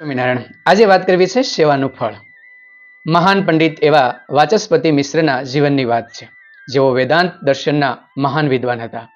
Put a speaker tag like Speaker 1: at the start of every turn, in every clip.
Speaker 1: સ્વામિનારાયણ, આજે વાત કરવી છે સેવાનું ફળ. મહાન પંડિત એવા વાચસ્પતિ મિશ્રના જીવનની વાત છે. જેઓ વેદાંત દર્શનના મહાન વિદ્વાન હતા.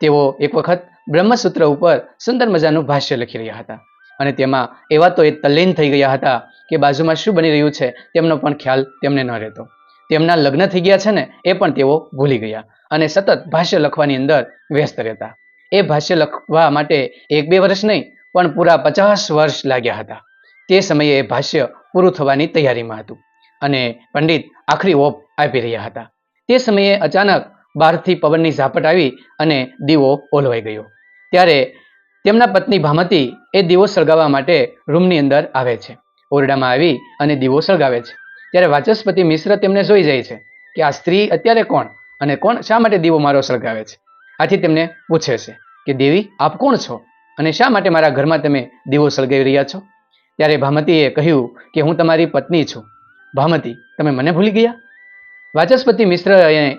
Speaker 1: તેઓ એક વખત બ્રહ્મસૂત્ર ઉપર સુંદર મજાનું ભાષ્ય લખી રહ્યા હતા. અને તેમાં એવા તો એ તલ્લીન થઈ ગયા હતા કે બાજુમાં શું બની રહ્યું છે તેમનો પણ ખ્યાલ તેમને ન રહેતો. તેમના લગ્ન થઈ ગયા છે ને એ પણ તેઓ ભૂલી ગયા અને સતત ભાષ્ય લખવાની અંદર વ્યસ્ત રહેતા. એ ભાષ્ય લખવા માટે એક બે વર્ષ નહીં પણ પૂરા પચાસ વર્ષ લાગ્યા હતા. તે સમયે ભાષ્ય પૂરું થવાની તૈયારીમાં હતું અને પંડિત આખરી ઓપ આપી રહ્યા હતા. તે સમયે અચાનક બહારથી પવનની ઝાપટ આવી અને દીવો ઓલવાઈ ગયો. ત્યારે તેમના પત્ની ભામતી એ દીવો સળગાવવા માટે રૂમની અંદર આવે છે. ઓરડામાં આવી અને દીવો સળગાવે છે. ત્યારે વાચસ્પતિ મિશ્ર તેમને જોઈ જાય છે કે આ સ્ત્રી અત્યારે કોણ અને કોણ શા માટે દીવો મારો સળગાવે છે. આથી તેમને પૂછે છે કે, દેવી, આપ કોણ છો? અને શા માટે મારા ઘરમાં તમે દીવો સળગાવી રહ્યા છો? ત્યારે ભામતીએ કહ્યું કે હું તમારી પત્ની છું. ભામતી, તમે મને ભૂલી ગયા? વાચસ્પતિ મિશ્રએ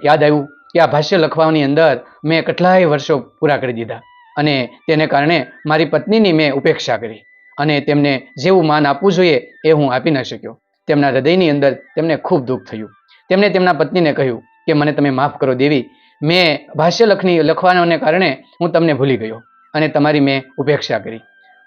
Speaker 1: યાદ આવ્યું કે આ ભાષ્ય લખવાની અંદર મેં કેટલાય વર્ષો પૂરા કરી દીધા અને તેને કારણે મારી પત્નીની મેં ઉપેક્ષા કરી અને તેમને જેવું માન આપવું જોઈએ એ હું આપી ન શક્યો. તેમના હૃદયની અંદર તેમને ખૂબ દુઃખ થયું. તેમણે તેમના પત્નીને કહ્યું કે મને તમે માફ કરો દેવી. મેં ભાષ્ય લખની લખવાને કારણે હું તમને ભૂલી ગયો. અને તમારી મેં ઉપેક્ષા કરી.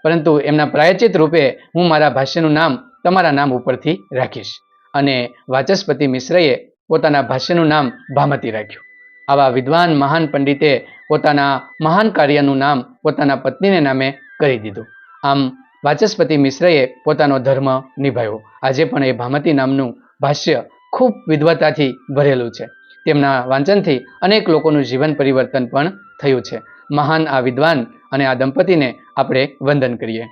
Speaker 1: પરંતુ એમના પ્રાયચિત રૂપે હું મારા ભાષ્યનું નામ તમારા નામ ઉપરથી રાખીશ. અને વાચસ્પતિ મિશ્રએ પોતાના ભાષ્યનું નામ ભામતી રાખ્યું. આવા વિદ્વાન મહાન પંડિતે પોતાના મહાન કાર્યનું નામ પોતાના પત્નીને નામે કરી દીધું. આમ વાચસ્પતિ મિશ્રએ પોતાનો ધર્મ નિભાવ્યો. આજે પણ એ ભામતી નામનું ભાષ્ય ખૂબ વિદ્વતાથી ભરેલું છે. તેમના વાંચનથી અનેક લોકોનું જીવન પરિવર્તન પણ થયું છે. મહાન આ વિદ્વાન અને આ દંપતીને આપણે વંદન કરીએ.